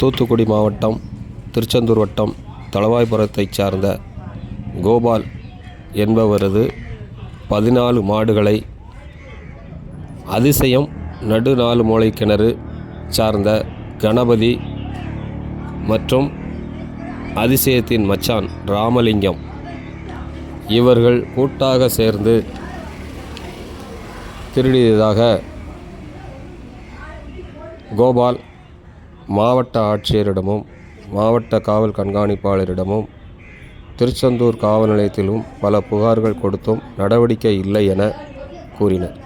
தூத்துக்குடி மாவட்டம் திருச்செந்தூர் வட்டம் தளவாய்புரத்தைச் சார்ந்த கோபால் என்பவரது பதினாலு மாடுகளை அதிசயம் நடு நாலு மூளை கிணறு சார்ந்த கணபதி மற்றும் அதிசயத்தின் மச்சான் ராமலிங்கம். இவர்கள் கூட்டாக சேர்ந்து திருடியதாக கோபால் மாவட்ட ஆட்சியரிடமும் மாவட்ட காவல் கண்காணிப்பாளரிடமும் திருச்செந்தூர் காவல் நிலையத்திலும் பல புகார்கள் கொடுத்தும் நடவடிக்கை இல்லை என கூறினர்.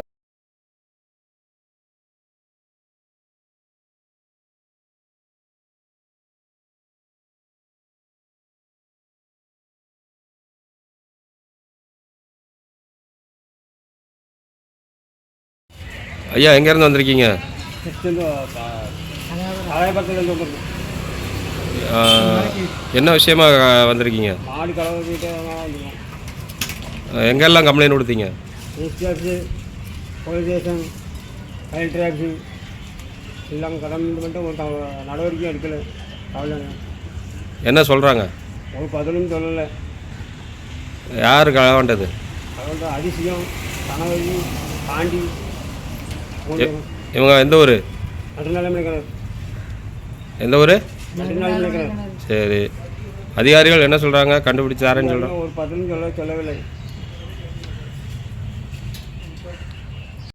ஐயா எங்கேருந்து வந்திருக்கீங்க? என்ன விஷயமா வந்திருக்கீங்க? எங்கெல்லாம் கம்ப்ளைண்ட் கொடுத்தீங்க? SD office police station collector office எல்லாம் கடந்து மட்டும் நடவடிக்கையும் எடுக்கலை. அவ்வளோ என்ன சொல்கிறாங்க ஒரு பதிலும் சொல்லலை. யார் களவாண்டது அதோட அதிசயம் கணவரி பாண்டி இவங்க எந்த ஊர்? நடுநிலைமை எந்த ஊர்? சரி. அதிகாரிகள் என்ன சொல்கிறாங்க கண்டுபிடிச்சாருன்னு சொல்கிறாங்க ஒரு சொல்ல சொல்லவில்லை.